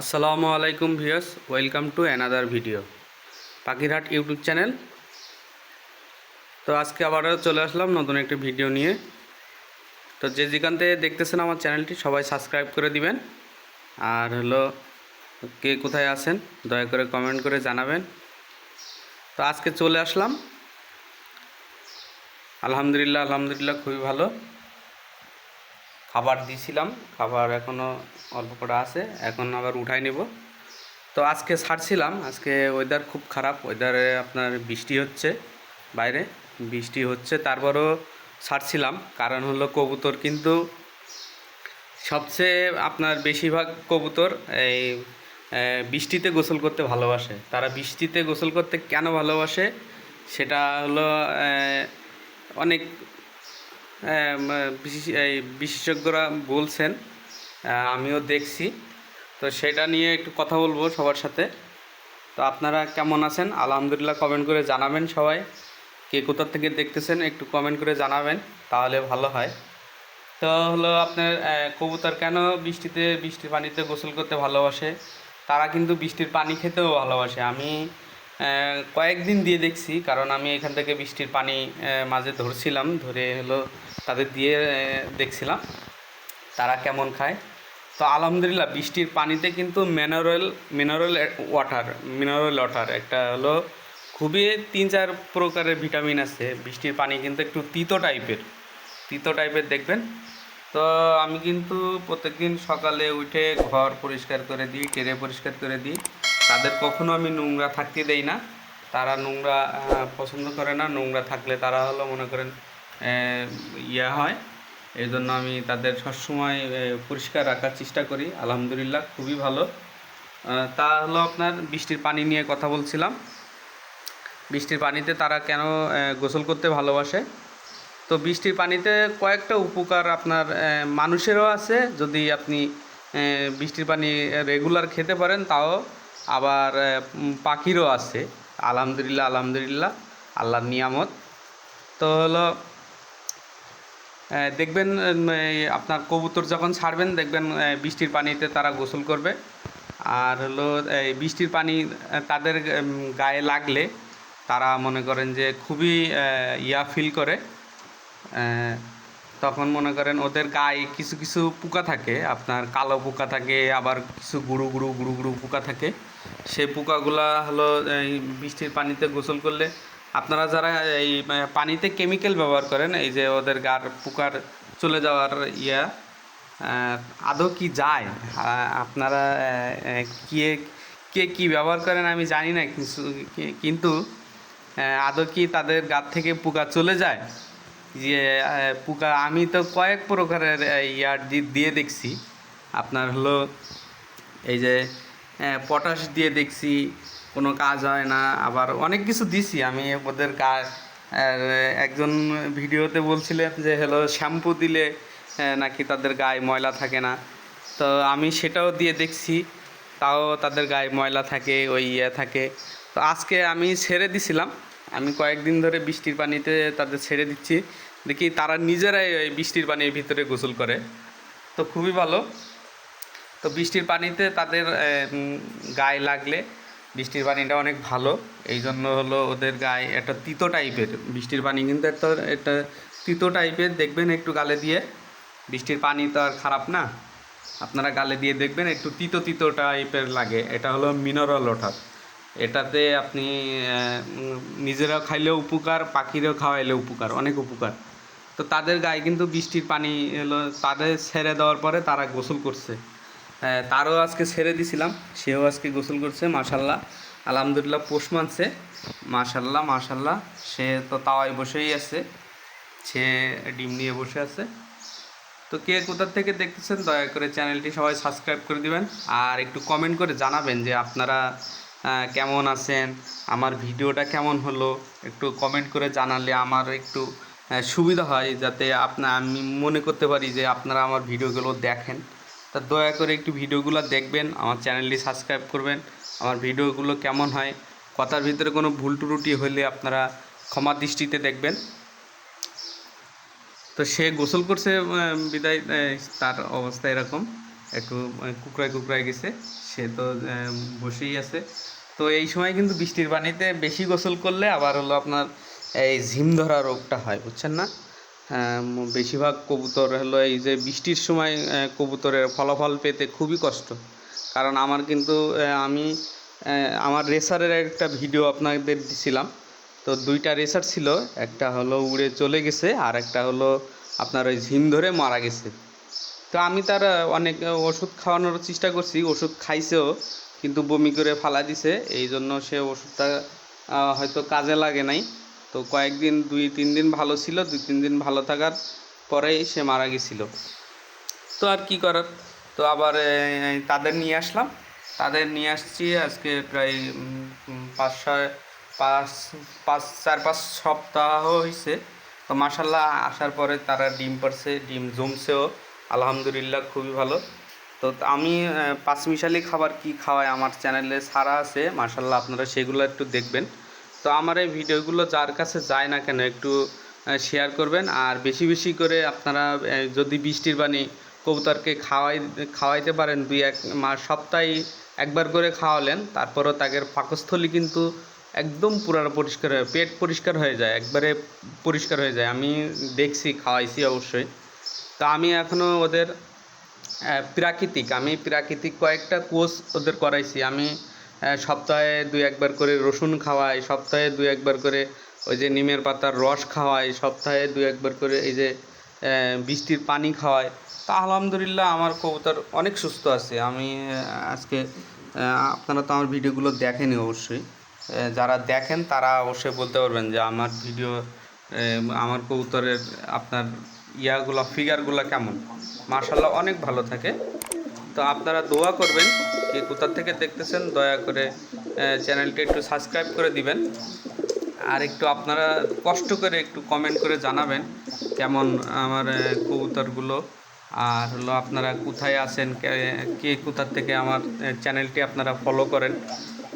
আসসালামু আলাইকুম viewers, welcome to another video, Pakhirhat YouTube channel. তো আজকে আবারও চলে আসলাম নতুন একটি ভিডিও নিয়ে। তো যে যেখান থেকে দেখতেছেন আমার চ্যানেলটি, সবাই সাবস্ক্রাইব করে দিবেন। আর হলো, কে কোথায় আছেন, দয়া করে কমেন্ট করে জানাবেন। তো আজকে চলে আসলাম। আলহামদুলিল্লাহ আলহামদুলিল্লাহ, খুবই ভালো। খাবার দিয়েছিলাম খাবার এখনও অল্প করে আছে, এখন আবার উঠাই নেব। তো আজকে ছাড়ছিলাম, আজকে ওয়েদার খুব খারাপ ওয়েদারে আপনার বৃষ্টি হচ্ছে বাইরে, বৃষ্টি হচ্ছে তারপরও ছাড়ছিলাম, কারণ হলো কবুতর কিন্তু সবচেয়ে আপনার বেশিরভাগ কবুতর এই বৃষ্টিতে গোসল করতে ভালোবাসে। তারা বৃষ্টিতে গোসল করতে কেন ভালোবাসে? সেটা হলো অনেক বিশেষজ্ঞরা বলছেন আমিও দেখছি। তো সেটা নিয়ে একটু কথা বলব সবার সাথে। তো আপনারা কেমন আছেন? আলহামদুলিল্লাহ কমেন্ট করে জানাবেন সবাই। কে কোথা থেকে দেখতেছেন একটু কমেন্ট করে জানাবেন, তাহলে ভালো হয়। তো হলো আপনার কবুতর কেন বৃষ্টিতে, বৃষ্টির পানিতে গোসল করতে ভালোবাসে? তারা কিন্তু বৃষ্টির পানি খেতেও ভালোবাসে। আমি কয়েকদিন দিয়ে দেখছি, কারণ আমি এখান থেকে বৃষ্টির পানি মাঝে ধরছিলাম, ধরে হলো তাদের দিয়ে দেখছিলাম, তারা কেমন খায়। তো আলহামদুলিল্লাহ, বৃষ্টির পানিতে কিন্তু mineral mineral water mineral water একটা হলো খুবই তিন চার প্রকারের ভিটামিন আছে। বৃষ্টির পানি কিন্তু একটু তিতো টাইপের তিতো টাইপের দেখবেন। তো আমি কিন্তু প্রত্যেকদিন সকালে উঠে ঘর পরিষ্কার করে দিই, টেরে পরিষ্কার করে দিই। তাদের কখনো আমি নোংরা থাকতে দেই না। তারা নোংরা পছন্দ করে না। নোংরা থাকলে তারা হলো মনে করেন ইয়া হয়। এই জন্য আমি তাদের সবসময় পরিষ্কার রাখার চেষ্টা করি। আলহামদুলিল্লাহ, খুবই ভালো। তা হলো আপনার বৃষ্টির পানি নিয়ে কথা বলছিলাম। বৃষ্টির পানিতে তারা কেন গোসল করতে ভালোবাসে? তো বৃষ্টির পানিতে কয়েকটা উপকার আপনার মানুষেরও আছে। যদি আপনি বৃষ্টির পানি রেগুলার খেতে পারেন, তাও আবার পাখিরও আছে। আলহামদুলিল্লাহ আলহামদুলিল্লাহ, আল্লাহর নিয়ামত। তো হলো দেখবেন আপনার কবুতর যখন ছাড়বেন, দেখবেন বৃষ্টির পানিতে তারা গোসল করবে। আর হলো এই বৃষ্টির পানি তাদের গায়ে লাগলে তারা মনে করেন যে খুবই ইয়া ফিল করে। তখন মনে করেন ওদের গায়ে কিছু কিছু পোকা থাকে, আপনার কালো পোকা থাকে, আবার কিছু গুঁড়ো গুঁড়ো গুঁড়ো গুঁড়ো পোকা থাকে। সেই পোকাগুলা হলো, এই বৃষ্টির পানিতে গোসল করলে আপনারা যারা এই পানিতে কেমিক্যাল ব্যবহার করেন, এই যে ওদের গার পোকার চলে যাওয়ার ইয়া আদৌ কি যায়? আপনারা কে কে কী ব্যবহার করেন আমি জানি না, কিন্তু আদৌ কি তাদের গার থেকে পোকা চলে যায়? যে পোকা, আমি তো কয়েক প্রকারের ইয়ার দিয়ে দেখছি। আপনার হলো এই যে পটাশ দিয়ে দেখছি, কোনো কাজ হয় না। আবার অনেক কিছু দিছি। আমি ওদের কাজ, আর একজন ভিডিওতে বলছিলেন যে, হলো শ্যাম্পু দিলে নাকি তাদের গায়ে ময়লা থাকে না। তো আমি সেটাও দিয়ে দেখছি, তাও তাদের গায়ে ময়লা থাকে, ওই ইয়ে থাকে। তো আজকে আমি ছেড়ে দিছিলাম। আমি কয়েকদিন ধরে বৃষ্টির পানিতে তাদের ছেড়ে দিচ্ছি। দেখি তারা নিজেরাই ওই বৃষ্টির পানির ভিতরে গোসল করে। তো খুবই ভালো। তো বৃষ্টির পানিতে তাদের গায়ে লাগলে বৃষ্টির পানিটা অনেক ভালো। এই জন্য হলো ওদের গায়ে একটা তিতো টাইপের, বৃষ্টির পানি কিন্তু একটা একটা তিতো টাইপের। দেখবেন একটু গালে দিয়ে, বৃষ্টির পানি তো আর খারাপ না। আপনারা গালে দিয়ে দেখবেন একটু তিতো তিতো টাইপের লাগে। এটা হলো মিনারেল ওয়াটার এটাতে আপনি নিজেরাও খাইলেও উপকার, পাখিরাও খাওয়াইলেও উপকার, অনেক উপকার। তো তাদের গায়ে কিন্তু বৃষ্টির পানি হলো তাদের ছেড়ে দেওয়ার পরে তারা গোসল করছে। হ্যাঁ, তারও আজকে ছেড়ে দিছিলাম সেও আজকে গোসল করছে মাশাল্লাহ আলহামদুলিল্লাহ পোষ মানছে। মাশাল্লাহ মাশাল্লাহ সে তো তাওয়ায় বসেই আছে। সে ডিম নিয়ে বসে আছে। তো কে কোথার থেকে দেখতেছেন দয়া করে চ্যানেলটি সবাই সাবস্ক্রাইব করে দিবেন। আর একটু কমেন্ট করে জানাবেন যে আপনারা কেমন আছেন আমার ভিডিওটা কেমন হলো? একটু কমেন্ট করে জানালে আমার একটু সুবিধা হয় যাতে আপনা, আমি মনে করতে পারি যে আপনারা আমার ভিডিওগুলো দেখেন। তা দয়া করে একটু ভিডিওগুলো দেখবেন, আমার চ্যানেলটি সাবস্ক্রাইব করবেন। আমার ভিডিওগুলো কেমন হয়, কথার ভিতরে কোনো ভুল ত্রুটি হলে আপনারা ক্ষমা দৃষ্টিতে দেখবেন। তো সে গোসল করছে বিদায় তার অবস্থা এরকম। একটু কুকড়ায় কুকড়ায় গেছে। সে তো বসেই আছে। তো এই সময় কিন্তু বৃষ্টির পানিতে বেশি গোসল করলে আবার হলো আপনার এই ঝিম ধরা রোগটা হয়, বুঝছেন না? বেশিরভাগ কবুতর হলো এই যে বৃষ্টির সময় কবুতরের ফলাফল পেতে খুবই কষ্ট। কারণ আমার কিন্তু আমি আমার রেসারের একটা ভিডিও আপনাদের দিছিলাম। তো দুইটা রেসার ছিল, একটা হলো উড়ে চলে গেছে, আর একটা হলো আপনার ওই ঝিম ধরে মারা গেছে। তো আমি তার অনেক ওষুধ খাওয়ানোর চেষ্টা করছি, ওষুধ খাইছেও, কিন্তু বমি করে ফালা দিছে এই জন্য সে ওষুধটা হয়তো কাজে লাগে নাই। তো কয়েকদিন, দুই, তিন দিন ভালো ছিল, দুই, তিন দিন ভালো থাকার পরেই সে মারা গেছিল। তো আর কি করার? তো আবার তাদের নিয়ে আসলাম। তাদের নিয়ে আসছি আজকে প্রায় পাঁচ, ছয়, পাঁচ পাঁচ, চার, পাঁচ সপ্তাহ হয়েছে তো মাসাল্লাহ আসার পরে তারা ডিম পারছে, ডিম জমছেও। আলহামদুলিল্লাহ খুবই ভালো। তো আমি পাঁচমিশালি খাবার কি খাওয়াই আমার চ্যানেলে ছাড়া আছে। মাসাল্লাহ আপনারা সেগুলো একটু দেখবেন। তো আমার এই ভিডিওগুলো যার কাছে যায় না কেন একটু শেয়ার করবেন। আর বেশি বেশি করে আপনারা যদি বৃষ্টির পানি কবুতরকে খাওয়াই, খাওয়াইতে পারেন দুই এক মাস সপ্তাহে একবার করে খাওয়ালেন, তারপরও তাদের পাকস্থলী কিন্তু একদম পুরো পরিষ্কার হয়ে, পেট পরিষ্কার হয়ে যায়, একবারে পরিষ্কার হয়ে যায়। আমি দেখছি, খাওয়াইছি অবশ্যই। তা আমি এখনও ওদের প্রাকৃতিক, আমি প্রাকৃতিক কয়েকটা কোর্স ওদের করাইছি। আমি সপ্তাহে দুই একবার করে রসুন খাওয়াই, সপ্তাহে দুই একবার করে ওই যে নিমের পাতার রস খাওয়াই, সপ্তাহে দুই একবার করে এই যে বৃষ্টির পানি খাওয়াই। তা আলহামদুলিল্লাহ আমার কবুতর অনেক সুস্থ আছে। আমি আজকে আপনারা তো আমার ভিডিওগুলো দেখেনি অবশ্যই। যারা দেখেন তারা অবশ্যই বলতে পারবেন যে আমার ভিডিও আমার কবুতরের আপনার ইয়াগুলো ফিগারগুলো কেমন? মার্শাল্লাহ অনেক ভালো থাকে। তো আপনারা দোয়া করবেন কে কোথা থেকে দেখতেছেন, দয়া করে চ্যানেলটি একটু সাবস্ক্রাইব করে দিবেন। আর একটু আপনারা কষ্ট করে একটু কমেন্ট করে জানাবেন কেমন আমার কবুতরগুলো। আর হলো আপনারা কোথায় আছেন, কে- কোথার থেকে আমার চ্যানেলটি আপনারা ফলো করেন।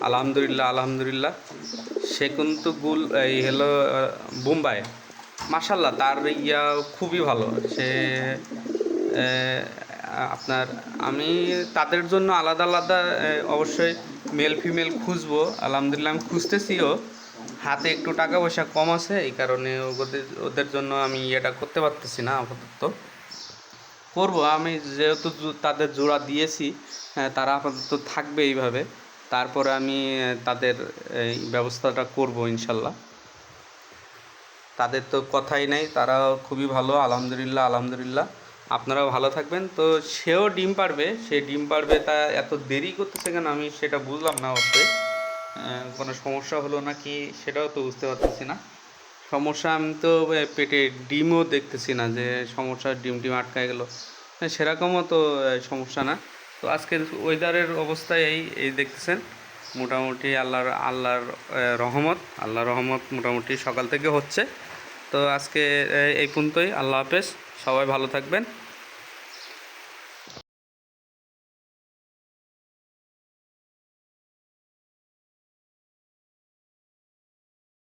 আলহামদুলিল্লাহ আলহামদুলিল্লাহ। সে কিন্তু গুল এই হলো বোম্বাই। মাসাল্লাহ তার ইয়া খুবই ভালো। সে আপনার আমি তাদের জন্য আলাদা আলাদা অবশ্যই মেল ফিমেল খুঁজবো। আলহামদুলিল্লাহ আমি খুঁজতেছিও। হাতে একটু টাকা পয়সা কম আছে এই কারণে ওদের ওদের জন্য আমি ইয়েটা করতে পারতেছি না আপাতত। করব আমি যেহেতু তাদের জোড়া দিয়েছি হ্যাঁ, তারা আপাতত থাকবে এইভাবে। তারপরে আমি তাদের এই ব্যবস্থাটা করব ইনশাল্লাহ। তাদের তো কথাই নেই তারা খুবই ভালো আলহামদুলিল্লাহ আলহামদুলিল্লাহ। আপনারাও ভালো থাকবেন। তো সেও ডিম পারবে, সে ডিম পারবে তা এত দেরি করতেছে কেন আমি সেটা বুঝলাম না অবশ্যই। কোনো সমস্যা হলো না কি সেটাও তো বুঝতে পারতেছি না। সমস্যা আমি তো পেটে ডিমও দেখতেছি না যে সমস্যা ডিম ডিম আটকায় গেলো। সেরকমও তো সমস্যা না। তো আজকের ওয়েদারের অবস্থায় এই এই দেখতেছেন। মোটামুটি আল্লাহর আল্লাহর রহমত আল্লাহর রহমত মোটামুটি সকাল থেকে হচ্ছে। তো আজকে এই পর্যন্তই, আল্লাহ হাফেজ। সবাই ভালো থাকবেন।